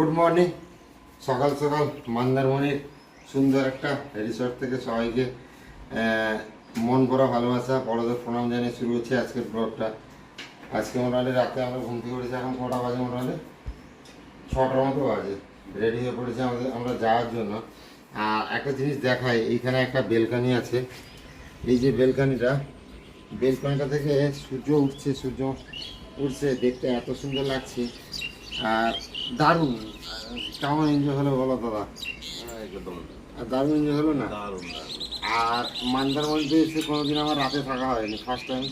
Good morning সকাল সকাল মন্দারমণির সুন্দর একটা রিসর্ট থেকে সবাইকে মন করা ভালোবাসা, বড়দের প্রণাম জানিয়ে শুরু হচ্ছে আজকের ব্লগটা। আজকে মোটামুটি রাতে আমরা ঘুম থেকে উঠেছি, এখন কটা বাজে মোটামুটি? ছটার মতো বাজে। রেডি হয়ে পড়েছে আমাদের, আমরা যাওয়ার জন্য। আর একটা জিনিস দেখাই, এইখানে একটা বেলকানি আছে। এই যে বেলকানিটা বেলকানিটা থেকে সূর্য উঠছে সূর্য উঠছে, দেখতে এত সুন্দর লাগছে। আর দারুণ। কেমন এনজয় হলো বলো দাদা? একদম আর দারুণ এনজয় হলো না? দারুণ আর মন্দারমণিতে এসে কোনোদিন আমার রাতে থাকা হয়নি? ফার্স্ট টাইম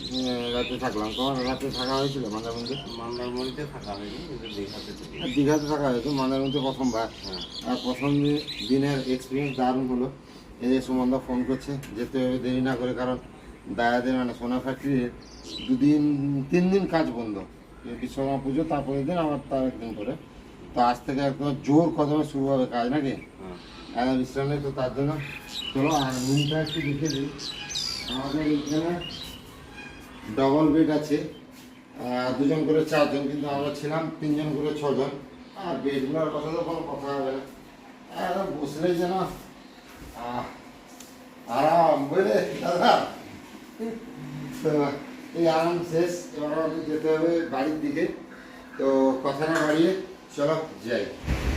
রাতে থাকলাম। তোমার রাতে থাকা হয়েছিল মন্দারমণিতে? মন্দারমণিতে থাকা হয়নি কিন্তু দীঘাতে আর দীঘাতে থাকা হয়েছে মন্দারমণিতে প্রথমবার হ্যাঁ। আর প্রথম দিনের এক্সপিরিয়েন্স দারুণ হলো। এই যে সুমনদা ফোন করছে যেতে হবে দেরি না করে কারণ দায়াদের মানে সোনা ফ্যাক্টরির দুদিন তিন দিন কাজ বন্ধ। এই বিশ্বকর্মা পুজো তারপরের দিন আবার তার একদিন করে। তো আজ থেকে একদম জোর কদমে শুরু হবে কাজ নাকি? হ্যাঁ। এখন বিশ্রাম নেই তো তার জন্য। চলো আর রুমটা একটু দেখে দিই আমাদের এখানে ডবল বেড আছে। দুজন করে চারজন কিন্তু আমরা ছিলাম তিনজন করে ছজন। আর বেডগুলোর কথা তো কোনো কথা হবে না। একদম বসলেই যেন আরাম বুঝলে? দাদা? তো এই আরাম শেষ। এবার আমাদের যেতে হবে বাড়ির দিকে। তো কথা না বাড়িয়ে চলো যাই।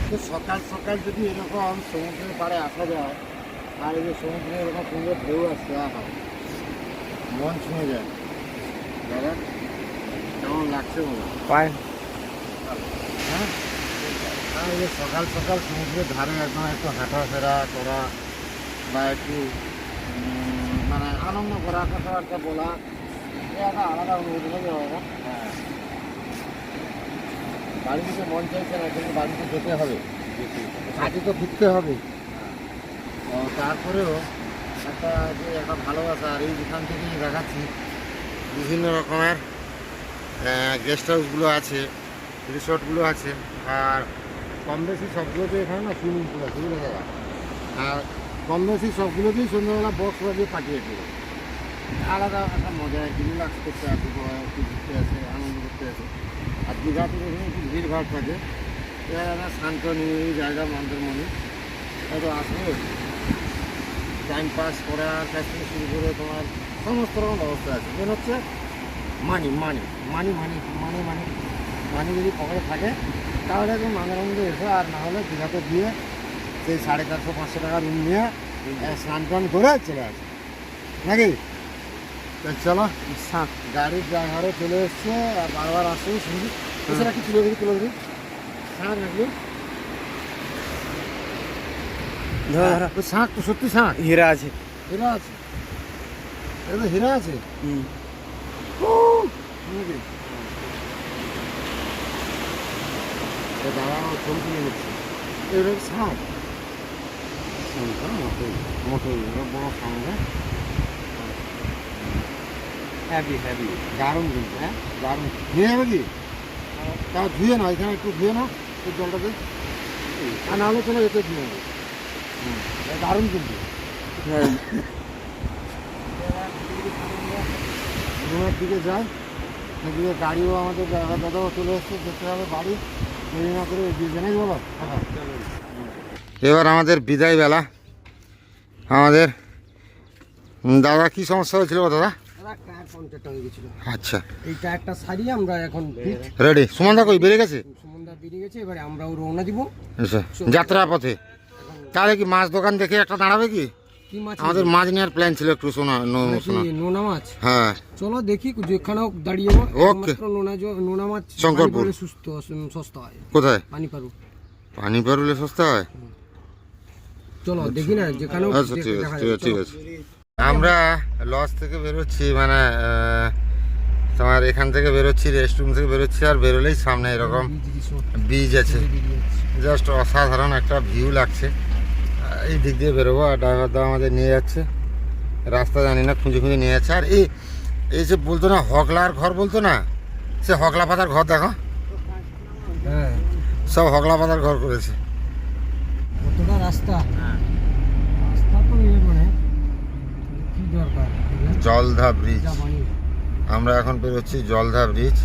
তো সকাল সকাল যদি এরকম সমুদ্রের পাড়ে আসা যায় আর এই যে সমুদ্রে এরকম সুন্দর ঢেউ আসছে আহা। মন ছুঁয়ে যায়। দাদা কেমন লাগছে বলো? পায় হ্যাঁ? এই যে সকাল সকাল সমুদ্রের ধারে একদম একটু হাঁটাফেরা করা বা একটু মানে আনন্দ করা কথাবার্তা বলা এ একটা আলাদা অনুভূতি হ্যাঁ। বাড়ি থেকে মন চাইছে না, কিন্তু বাড়িতে যেতে হবে। কাজে তো ফিরতে হবে। তারপরেও একটা যে একটা ভালোবাসা, আর এই দোকান থেকেই দেখাচ্ছি, বিভিন্ন রকমের গেস্ট হাউসগুলো আছে রিসর্টগুলো আছে, আর কম বেশি সবগুলোতে এখানে না সুইমিং পুল আছে, বুঝলে দাদা? আর কম বেশি সবগুলোতেই সন্ধ্যাবেলা বক্স বাজিয়ে পাঠিয়ে দেবে। আলাদা একটা মজা রিল্যাক্স করতে আসে ঘুরতে আসে আনন্দ করতে আর দীঘাতে দেখুন একটু ভিড় ভাড় থাকে একটা শান্ত নিরিবিলি জায়গা মন্দিরমণি। হয়তো আসবে টাইম পাস করার কাছ থেকে শুরু করে তোমার সমস্ত রকম ব্যবস্থা আছে। মেন হচ্ছে মানি মানি মানি মানি মানি মানি মানি যদি পকেটে থাকে তাহলে একদম মন্দিরমণিতে এসো আর না হলে দীঘাতে গিয়ে সেই সাড়ে চারশো পাঁচশো টাকা রুম নিয়ে স্নান টান করে চলে আসে। নাকি? তো চলো। গাড়ির ড্রাইভারও চলে এসছে আর বারবার আসছে শুনবি এছাড়া কি তুলে দিবি তুলে শাঁখ ধরো ধরো। ওই শাঁখ তো সত্যি শাঁখ হীরা আছে। হীরা আছে। এটা তো হীরা আছে? হুম। দাঁড়া ছবি তুলে নিচ্ছে এটা শাঁখ মোটই মোটই এটা বড় সামনে হ্যাভি হ্যাভি দারুণ কিন্তু হ্যাঁ? দারুণ। যাবে কি তাও ধুয়ে না এখানে একটু ধুয়ে না এই জলটাতে আর না হলে চলো এতে ধুয়ে এটা দারুণ কিন্তু। রুমের দিকে যাই এদিকে গাড়িও আমাদের দাদাও চলে এসছে যেতে হবে বাড়ি। দেরি না করে জানাই বলো? এবার আমাদের বিদায় বেলা আমাদের দাদা কি সমস্যা হয়েছিল দাদা? টায়ার হয়ে গেছিল? আচ্ছা। এই টায়ারটা সারিয়ে আমরা এখন রেডি সুমন দা কই বেরিয়ে গেছে? সুমনদা বেরিয়ে গেছে এবারে আমরাও রওনা দিব। আচ্ছা যাত্রা পথে। তাহলে কি মাছ দোকান দেখে একটা দাঁড়াবে কি? আমাদের মাছ নেওয়ার প্ল্যান ছিল একটু শোনা মানে নোনা মাছ। হ্যাঁ। চলো দেখি যেখানে দাঁড়িয়ে ওকে। নোনা নোনা মাছ শঙ্করপুর। সুস্থ সস্তা হয়। কোথায়? পানি পারু পানি পারুলে সস্তা হয়? চলো দেখি না যেখানে আচ্ছা আছে ঠিক আছে। আমরা লজ থেকে বেরোচ্ছি মানে তোমার এখান থেকে বেরোচ্ছি রেস্টরুম থেকে বেরোচ্ছি আর বেরোলেই সামনে এরকম বীজ আছে। জাস্ট অসাধারণ একটা ভিউ লাগছে। এই দিক দিয়ে বেরোবো আর ড্রাইভার দা আমাদের নিয়ে যাচ্ছে। রাস্তা জানি না খুঁজে খুঁজে নিয়ে যাচ্ছে। আর এই এই যে বলতো না হগলার ঘর বলতো না? সে হগলা পাতার ঘর দেখো। হ্যাঁ। সব হগলা পাতার ঘর করেছে। কতটা রাস্তা। রাস্তা তো ইয়ে মানে কি দরকার জলধা ব্রিজ। আমরা এখন বেরোচ্ছি জলধা ব্রিজ।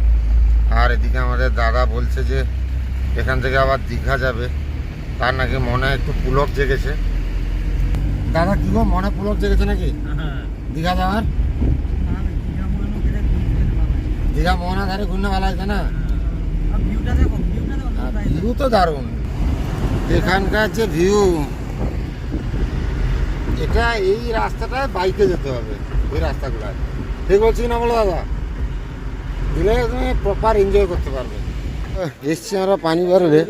আর এদিকে আমাদের দাদা বলছে যে এখান থেকে আবার দীঘা যাবে। তার নাকি মনে একটু পুলক জেগেছে। দাদা কি গো মনে পুলক জেগেছে নাকি? দীঘা যাওয়ার? দীঘা মোহনা ধারে ঘুরনে ভালো আছে না? ভিউ তো দারুণ। এখানকার যে ভিউ এটা এই রাস্তাটায় বাইকে যেতে হবে। এই রাস্তাগুলায় ঠিক বলছি না বলো দাদা? দিলে তুমি প্রপার এনজয় করতে পারবে। এসছি আমরা পানি বেরোলে।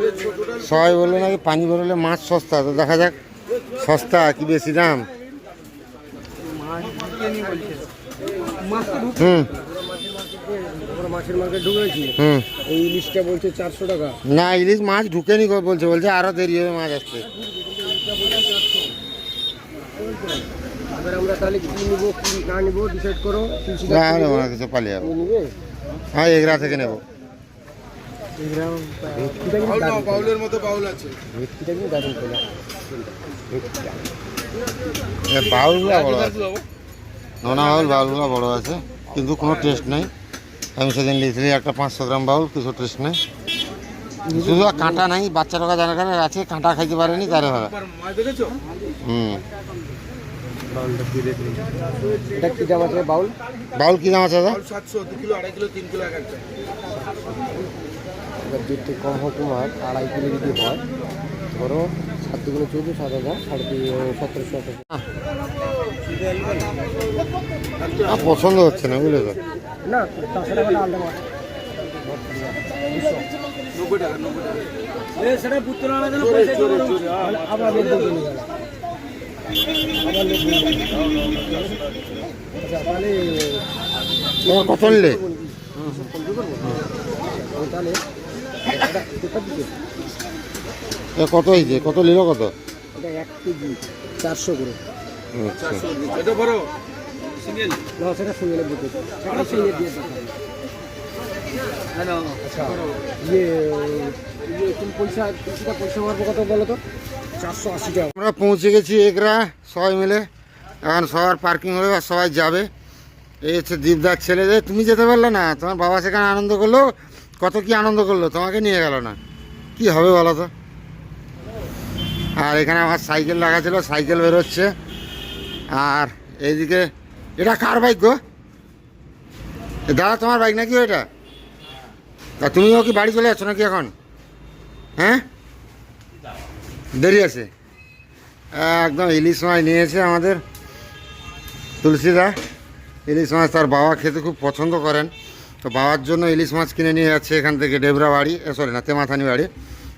সবাই বলল নাকি পানি বেরোলে মাছ সস্তা। তো দেখা যাক সস্তা কি বেশি দাম? হুম। মাছের মার্কেট ঢুকেছি। এই ইলিশটা বলছে চারশো টাকা। না ইলিশ মাছ ঢুকেনি বলছে বলছে আরও দেরি হবে মাছ আসতে। এবার আমরা তাহলে কি নিবো কি না নিবো ডিসাইড করো না নেব না কিছু পালিয়ে যাব। নিবে? হ্যাঁ এগরা থেকে নেব। বাউলগুলো বড় আছে। নোনা বাউল বাউলগুলো বড় আছে। কিন্তু কোনো টেস্ট নেই। আমি সেদিন লিখলি একটা পাঁচশো গ্রাম বাউল কিছু টেস্ট নেই। শুধু কাঁটা নাই বাচ্চা টাকা যারা কারণে আছে কাঁটা খাইতে পারেনি তারে ভালো হুম। এটা কি দাম আছে বাউল? বাউল কি দাম আছে দাদা? এবার যেটি কম হোক তোমার আড়াই কিলো যদি হয় ধরো সাত দুগুলো চৌদ্দ সাত হাজার সাড়ে তিন সতেরোশো আঠারোশো পছন্দ হচ্ছে না বুঝলে তো? না টাকা আলাদা মাছ সেটা আবার লোক দিয়ে গেল। আচ্ছা তাহলে তোমার কত নিলে কত হয়েছে? কত নিল কত? এটা এক কেজি চারশো করে না সেটা সিঙ্গেলের দিতে সেটা সিঙ্গেল দিয়ে দিতে আচ্ছা। ইয়ে ইয়ে তুমি পয়সা কিছুটা পয়সা মারবো কত বলো তো? চারশো আশি টাকা। আমরা পৌঁছে গেছি এগরা, সবাই মিলে। এখন সবার পার্কিং হবে আর সবাই যাবে। এই হচ্ছে দীপদার ছেলেদের তুমি যেতে পারলে না, তোমার বাবা সেখানে আনন্দ করল, কত কি আনন্দ করল, তোমাকে নিয়ে গেল না। কি হবে বলো তো? আর এখানে আমার সাইকেল লাগা ছিল, সাইকেল বেরোচ্ছে। আর এইদিকে, এটা কার বাইক গো? দাদা, তোমার বাইক নাকি এটা তা তুমিও কি বাড়ি চলে যাচ্ছ নাকি এখন? হ্যাঁ? দেরি আছে। একদম ইলিশ মাছ নিয়েছে আমাদের। তুলসীদা ইলিশ মাছ তার বাবা খেতে খুব পছন্দ করেন। তো বাবার জন্য ইলিশ মাছ কিনে নিয়ে যাচ্ছে এখান থেকে ডেবরা বাড়ি সরি না তেমাথানি বাড়ি।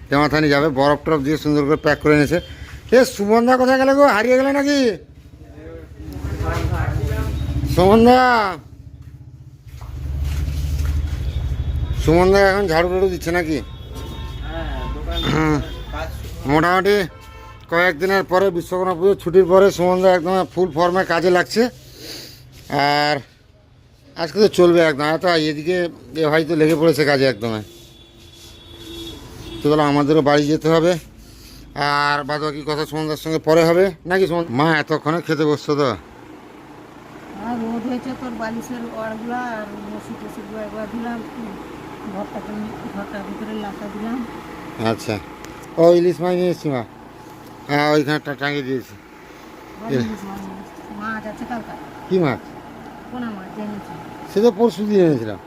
তেমাথানি যাবে বরফ টরফ দিয়ে সুন্দর করে প্যাক করে নিয়েছে। এ সুমনদা কোথায় গেলে গো? হারিয়ে গেলে নাকি? সুমনদা! সুমনদা এখন ঝাড়ু টাড়ু দিচ্ছে নাকি? হুম। মোটামুটি কয়েকদিনের পরে বিশ্বকর্মা পুজো ছুটির পরে সুমনদা একদম ফুল ফর্মে কাজে লাগছে। আর আজকে তো চলবে একদম এত এদিকে এ হয়তো লেগে পড়েছে কাজে একদম। তো বলো আমাদেরও বাড়ি যেতে হবে। আর বাদ বাকি কথা সুমনদার সঙ্গে পরে হবে। নাকি সুমন? মা এতক্ষণে খেতে বসছো তো? রোদ হয়েছে তোর বালিশের ওয়ারগুলো আর ওষুধ ওষুধগুলো দিলাম। ঘরটাকে ঘরটার ভিতরে লাটা দিলাম। আচ্ছা। ও ইলিশ মাছ নিয়ে এসছি মা। হ্যাঁ ওইখানে টাঙিয়ে দিয়েছি। কী মাছ? সে তো পরশু দিয়ে এনেছিলাম।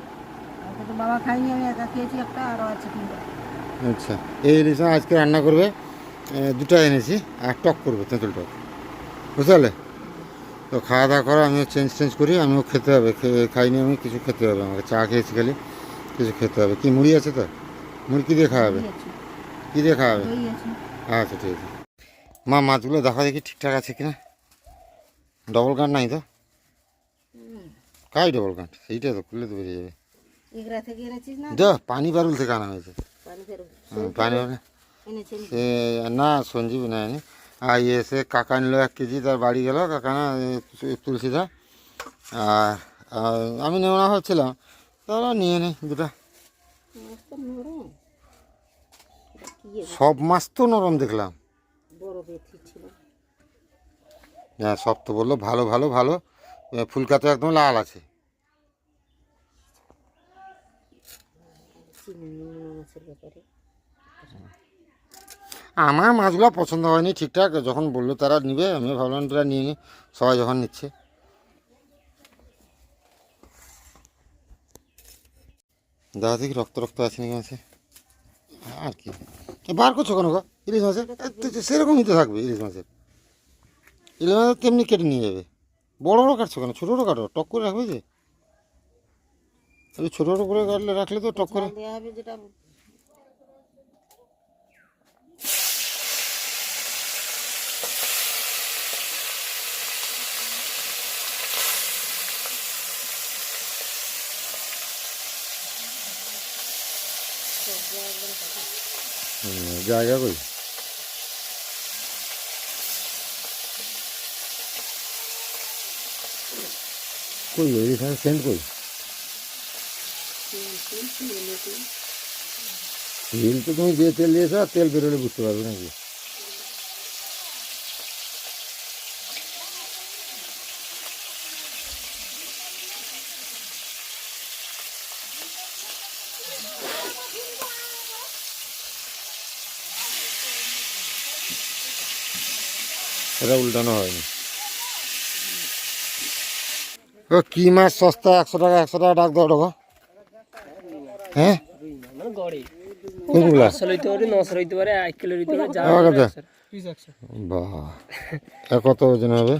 বাবা খাইনি আমি একা খেয়েছি একটা আরও আছে আচ্ছা এই ইলিশ মাছ আজকে রান্না করবে। দুটো এনেছি আর টক করবে তেঁতুল টক। বুঝতে পারলে তো খাওয়া দাওয়া করো আমিও চেঞ্জ চেঞ্জ করি আমিও খেতে হবে। খাইনি আমি কিছু খেতে হবে আমাকে। চা খেয়েছি খালি কিছু খেতে হবে। কি মুড়ি আছে তো? মুড়ি কী দিয়ে খাওয়াবে দই আছে। কী দিয়ে খাওয়াবে দই আচ্ছা ঠিক আছে। মা মাছগুলো দেখা দেখি ঠিকঠাক আছে কিনা? ডবল কাঠ নাই তো? কাই ডবল কাঠ সেইটা তো খুললে তো বেরিয়ে যাবে। যা পানি বারুল থেকে আনা হয়েছে। পানি না সঞ্জীব নেয়নি। আর ইয়ে সে কাকা নিল এক কেজি তার বাড়ি গেল কাকা না তুলসীদা। আর আর আমি নেওয়া হচ্ছিলাম তারা নিয়ে নেই দুটা মাছটা নরম এটা কি এ? সব মাছ তো নরম দেখলাম। হ্যাঁ সব তো বলল ভালো ভালো ভালো। ফুলকা তো একদম লাল আছে। আমার মাছগুলো পছন্দ হয়নি ঠিকঠাক। যখন বলল তারা নিবে আমি ভাবলাম তারা নিয়ে নি। সবাই যখন নিচ্ছে। দাদা দেখি রক্ত রক্ত আছে নাকি মাছে? আর কি। বার করছ কেন গো? ইলিশ মাছের? সেরকমই তো থাকবে ইলিশ মাছের। ইলিশ মাছের তেমনি কেটে নিয়ে যাবে। বড় বড় কাটছো কেন? ছোটো ছোটো কাটো টক করে রাখবে যে? ছোটো ছোটো করে কাটলে রাখলে তো টক করে দেওয়া হবে যেটা হুম, জায়গা কই কই ইলিশ মাছের সেন্ট কই তেল তো তুমি যে তেল দিয়েছ আর তেল বেরোলে বুঝতে পারবে নাকি এটা উল্টানো হয়নি। ও কি মাছ সস্তা? একশো টাকা একশো টাকা ডাক দাও টাকা হ্যাঁ মানে কত ওজন হবে?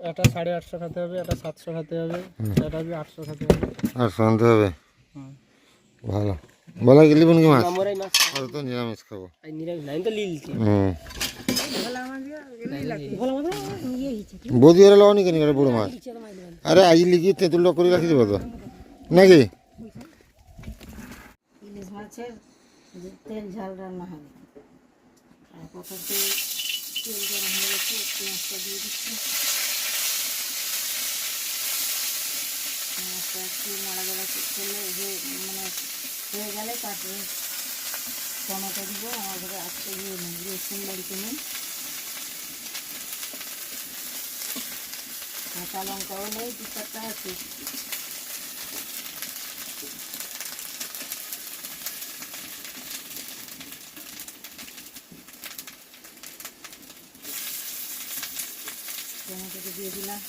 একটা সাড়ে আটশো খাতে হবে একটা সাতশো খাতে হবে এটা আটশো খাতে হবে। শুনতে হবে। ভালো। বলা গেলি বোন কি মাছ তো নিরামিষ খাব। নিরামিষ নাই তো হুম। বদি এর লওনি কেন বড় মাছ আরে আজ লিখি তেঁতুলটা করে রাখি দেবো তো নাকি হয়ে নাড়াচাড়া করলে মানে হয়ে গেলে তারপরে টমেটো দিব আমাদের আজকে ইয়ে নেই, রসুন বাড়িতে নেই। কাঁচা লঙ্কাও নেই দু চারটা আছে। টমেটোকে দিয়ে দিলাম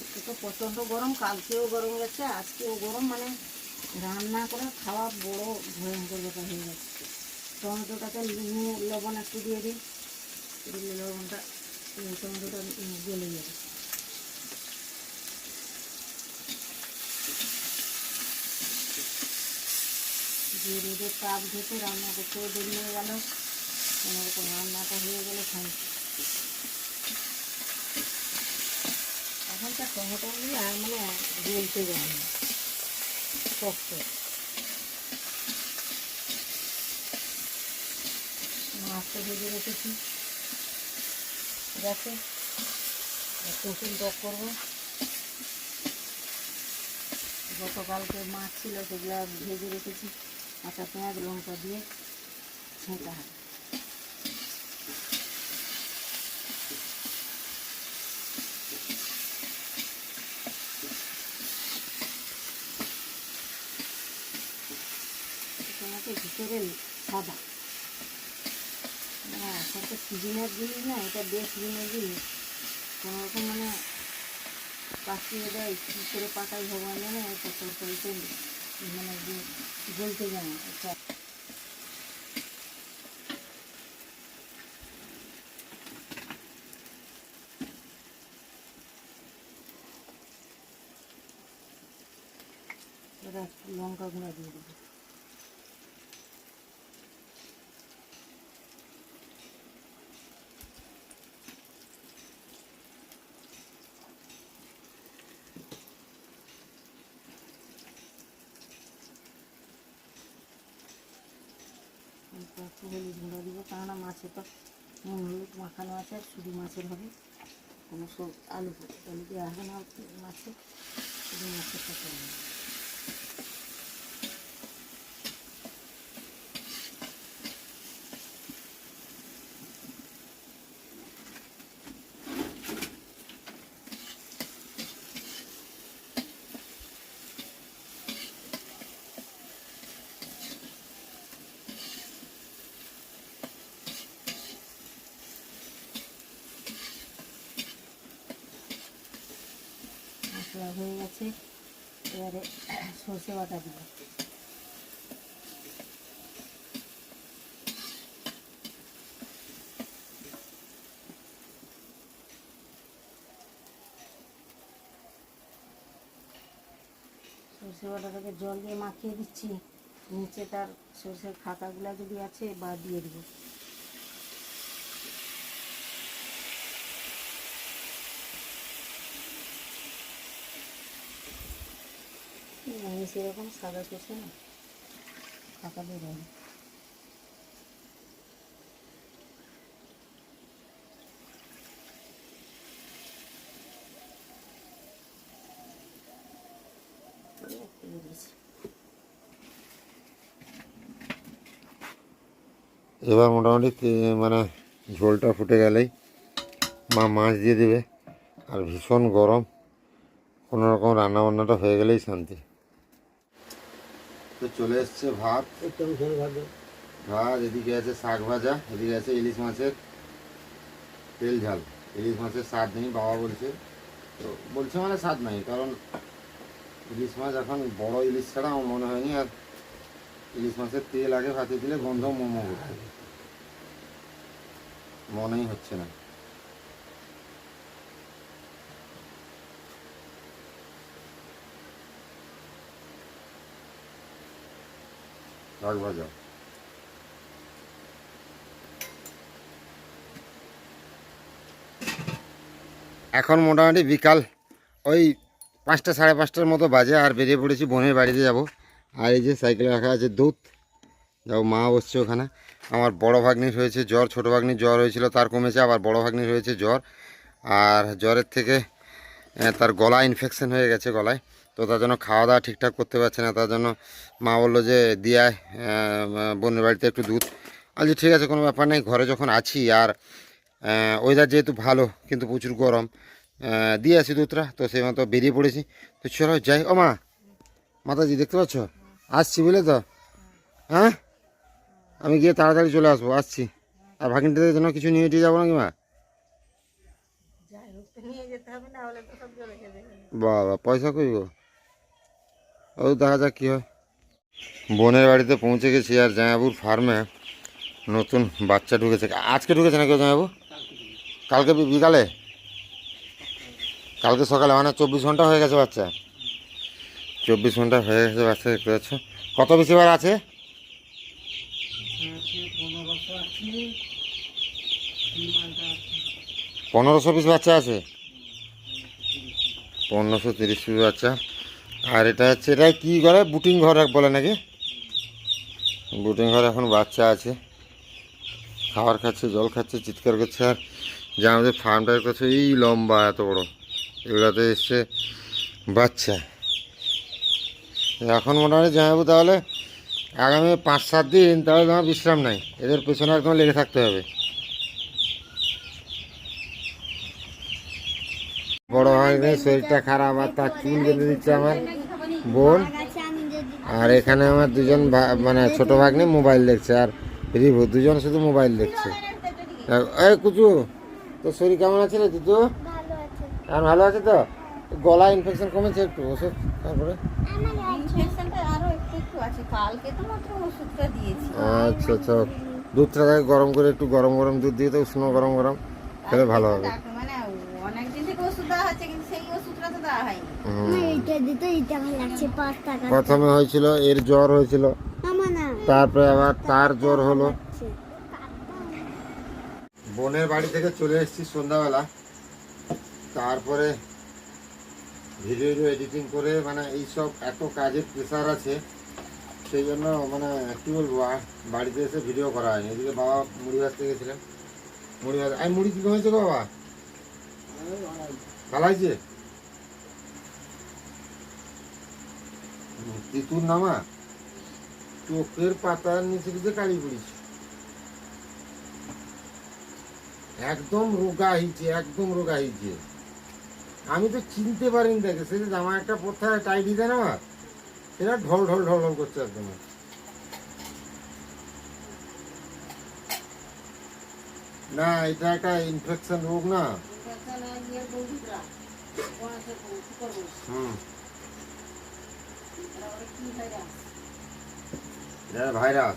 আজকে তো প্রচণ্ড গরম, কালকেও গরম গেছে, আজকেও গরম মানে রান্না করে খাওয়া বড় ভয়ঙ্কর ব্যাপার হয়ে গেছে। টমেটোটাকে নুন লবণ একটু দিয়ে দিই, দিলে লবণটা টমেটোটা গলে যাবে। যে রোদের তাপ ঢেকে রান্না করতেও দেরি হয়ে গেল কোনোরকম রান্নাটা হয়ে গেলে খাই এখনকার টমেটোগুলি আর মানে গলতে যায় না। শক্ত। মাছটা ভেজে রেখেছি। ঠিক আছে? টক করব। গতকালকে মাছ ছিল, সেগুলো ভেজে রেখেছি। কাঁচা পেঁয়াজ, লঙ্কা দিয়ে ছেঁকা। হবে ভিতরে সাদা। না, এখন তো সিজনের জিনিস না, এটা বেশ দিনের জিনিস। কোনো রকম মানে পাকিয়ে দেয়, কী করে পাকাই ভগবান জানে, এটা তরকারিতে মানে বলতে জানে আচ্ছা লঙ্কা গুঁড়া দিয়ে দেবো অল্প একটু হলুদ গুঁড়ো দিব কেননা মাছে তো নুন হলুদ মাখানো আছে আর শুধু মাছের হবে কোনো সব আলু আলু দিয়ে আসে না মাছ? শুধু মাছের সাথে হবে হয়ে গেছে। এবারে সর্ষে বাটা দিব। সর্ষে বাটাটাকে জল দিয়ে মাখিয়ে দিচ্ছি। নিচে তার সর্ষের খাতাগুলো যদি আছে, বা দিয়ে দেবো। আমি সেরকম সাদা সর্ষে না খাতা বেরোয়। এবার মোটামুটি মানে ঝোলটা ফুটে গেলেই মা মাছ দিয়ে দেবে আর ভীষণ গরম, কোনো রকম রান্না বান্নাটা হয়ে গেলেই শান্তি তো চলে এসছে ভাত। ভাত। এদিকে আছে শাক ভাজা এদিকে আছে ইলিশ মাছের তেল ঝাল। ইলিশ মাছের স্বাদ নেই বাবা বলছে। তো বলছে মানে স্বাদ নাই কারণ ইলিশ মাছ এখন বড় ইলিশ ছাড়া আমার মনে হয়নি আর ইলিশ মাছের তেল আগে ভাতে দিলে গন্ধ মোমো মনেই হচ্ছে না। শাক ভাজা এখন মোটামুটি বিকাল, ওই পাঁচটা সাড়ে পাঁচটার মতো বাজে আর বেরিয়ে পড়েছি বোনের বাড়িতে যাব। আর এই যে সাইকেলে রাখা আছে দুধ, যাও মা বসছে ওখানে। আমার বড় ভাগ্নির হয়েছে জ্বর, ছোটো ভাগ্নির জ্বর হয়েছিল, তার কমেছে, আবার বড় ভাগ্নির হয়েছে জ্বর। আর জ্বরের থেকে তার গলা ইনফেকশন হয়ে গেছে গলায়। তো তার জন্য খাওয়া দাওয়া ঠিকঠাক করতে পারছে না। তার জন্য মা বলল যে দিয়ায় বোনের বাড়িতে একটু দুধ। আচ্ছা ঠিক আছে কোনো ব্যাপার নেই ঘরে যখন আছি আর ওয়েদার যেহেতু ভালো কিন্তু প্রচুর গরম দিয়ে আসি দুধটা। তো সেই মতো বেরিয়ে পড়েছি। তো চলো যাই। ও মা মাতাজি দেখতে পাচ্ছ? আসছি বুঝলে তো? হ্যাঁ? আমি গিয়ে তাড়াতাড়ি চলে আসব আসছি। আর ভাগিনটাদের জন্য কিছু নিয়ে যাব নাকি মা? বাবা পয়সা কই গো? ও দেখা যাক কী হয়। বোনের বাড়িতে পৌঁছে গেছি আর জামাইবাবুর ফার্মে নতুন বাচ্চা ঢুকেছে। আজকে ঢুকেছে না কেউ জামাইবাবু? কালকে বিকালে? কালকে সকালে মানে চব্বিশ ঘণ্টা হয়ে গেছে বাচ্চা। চব্বিশ ঘণ্টা হয়ে গেছে বাচ্চা, দেখতে পাচ্ছ। কত বেশি বার আছে? পনেরোশো পিস বাচ্চা আছে। পনেরোশো তিরিশ পিস বাচ্চা। আর এটা হচ্ছে, এটা কী করে? বুটিং ঘর বলে নাকি? বুটিং ঘর এখন বাচ্চা আছে। খাবার খাচ্ছে, জল খাচ্ছে, চিৎকার করছে। আর যে আমাদের ফার্মটার কাছে এই লম্বা, এত বড়। এগুলোতে এসছে বাচ্চা। এখন মোটামুটি জানাব তাহলে আগামী পাঁচ সাত দিন তাহলে তোমার বিশ্রাম নাই। এদের পেছনে একদম লেগে থাকতে হবে। বড় হয়নি শরীরটা খারাপ আর তার চুল বেঁধে দিচ্ছে আমার বোন। আর এখানে আমার দুজন মানে ছোট ভাগ্নে মোবাইল দেখছে আর রিভু, দুজন শুধু মোবাইল দেখছে। এই কুচু, তোর শরীর কেমন আছে রে তুই আর ভালো আছে তো? গলা ইনফেকশন কমেছে একটু, ওষুধ তারপরে? তো আচ্ছা। আচ্ছা দুধটাকে গরম করে একটু গরম গরম দুধ দিয়ে তো উষ্ণ গরম গরম খেলে ভালো হবে ডাক্তার মানে অনেক দিন থেকে ওষুধ দেওয়া হচ্ছে কিন্তু সেই ওষুধটা তো দেওয়া হয়নি হুম। এইটা দিতে এইটা ভালো লাগছে পাঁচ টাকা প্রথমে হয়েছিল, এর জ্বর হয়েছিল। তারপরে আবার তার জ্বর হলো। বোনের বাড়ি থেকে চলে এসেছি সন্ধ্যাবেলা। তারপরে ভিডিও এডিটিং করে মানে এইসব এত কাজের প্রেশার আছে, সেই জন্য মানে কী বলব বাড়িতে এসে ভিডিও করা হয়নি। এদিকে বাবা মুড়ি ভাজতে গেছিলেন। মুড়ি ভাজ আমি মুড়ি কী হয়েছে বাবা? ভালো হয়েছে। তিতুর নামা। চোখের পাতার নিচে দিতে কালি পড়েছে একদম রোগা হয়েছে একদম রোগা হয়েছে আমি তো চিনতে পারিনি দেখে সে যে জামা একটা পড়তে টাইট দেয় না আমার। সেটা ঢল ঢল ঢল ঢল করছে একদম। না এটা একটা ইনফেকশন রোগ না। হুম এরা বলে কি ভাইরাস এটা ভাইরাস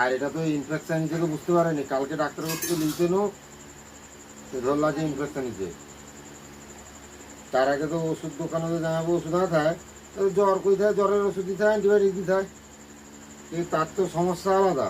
আর এটা তো ইনফেকশন হিসেবে বুঝতে পারেনি। কালকে ডাক্তার থেকে লিখতে নো তো ধরলা যে ইনফেকশন হিসেবে তার আগে তো ওষুধ দোকানে তো জানাব, ওষুধ না থাকে জ্বর কই থাকে জ্বরের ওষুধ দিতে হয় অ্যান্টিবায়োটিক দিতে হয় তার তো সমস্যা আলাদা।